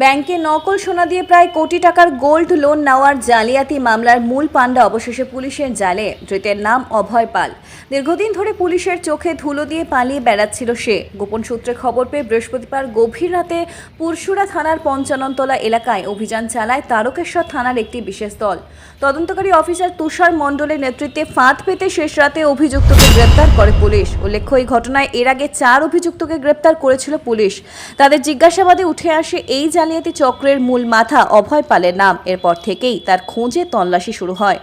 ব্যাংকে নকল সোনা দিয়ে প্রায় কোটি টাকার গোল্ড লোন নেওয়ার জালিয়াতি মামলার মূল পাণ্ডা অবশেষে পুলিশের জালে। ধৃতের নাম অভয় পাল। দীর্ঘদিন ধরে পুলিশের চোখে ধুলো দিয়ে পালিয়ে বেড়াচ্ছিল সে। গোপন সূত্রে খবর পেয়ে বৃহস্পতিবার গভীর রাতে পুরশুরা থানার পঞ্চাননতলা এলাকায় অভিযান চালায় তারকেশ্বর থানার একটি বিশেষ দল। তদন্তকারী অফিসার তুষার মণ্ডলের নেতৃত্বে ফাঁদ পেতে শেষ রাতে অভিযুক্তকে গ্রেপ্তার করে পুলিশ। উল্লেখ্য, এই ঘটনায় এর আগে চার অভিযুক্তকে গ্রেপ্তার করেছিল পুলিশ। তাদের জিজ্ঞাসাবাদে উঠে আসে, এই জালিয়াতি চক্রের মূল মাথা অভয় পালের নাম। এরপর থেকেই তার খোঁজে তল্লাশি শুরু হয়।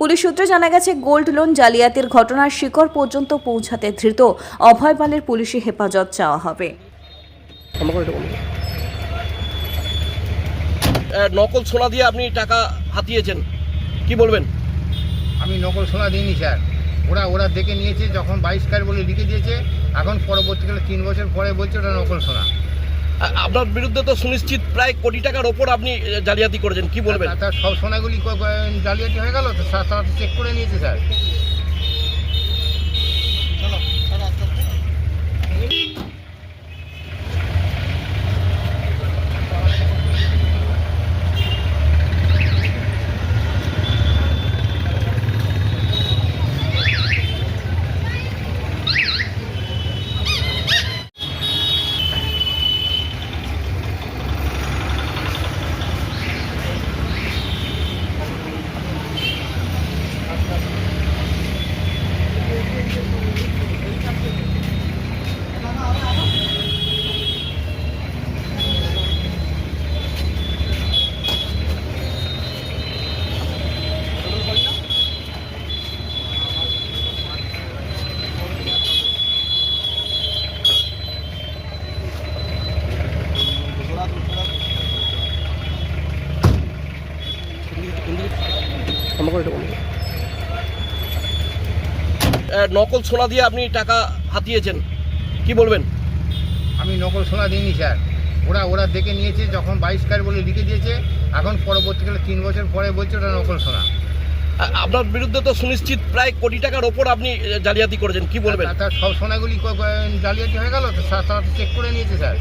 পুলিশ সূত্রে জানা গেছে গোল্ড লোন জালিয়াতির ঘটনার শিকড় পর্যন্ত পৌঁছাতে ধৃত অভয় পালের পুলিশি হেফাজত চাওয়া হবে। নকল সোনা দিয়ে আপনি টাকা হাতিয়েছেন। কি বলবেন? আমি নকল সোনা দিইনি স্যার। ওরা ওরা দেখে নিয়েছে যখন বাইশ কার বলে লিখে দিয়েছে এখন পরবর্তীকালে তিন বছর পরে বলছে ওটা নকল সোনা। আপনার বিরুদ্ধে তো সুনিশ্চিত প্রায় কোটি টাকার ওপর আপনি জালিয়াতি করেছেন। কি বলবেন? সব সোনাগুলি জালিয়াতি হয়ে গেল, তো চেক করে নিয়েছে, স্যার। আমাকে এটা বলুন। নকল সোনা দিয়ে আপনি টাকা হাতিয়েছেন। কি বলবেন? আমি নকল সোনা দিইনি স্যার। ওরা ওরা দেখে নিয়েছে যখন বাইশ কার বলে লিখে দিয়েছে এখন পরবর্তীকালে তিন বছর পরে বলছে ওটা নকল সোনা আপনার বিরুদ্ধে তো সুনিশ্চিত প্রায় কোটি টাকার ওপর আপনি জালিয়াতি করেছেন। কি বলবেন? তার সব সোনাগুলি জালিয়াতি হয়ে গেল? তো স্যার চেক করে নিয়েছে স্যার।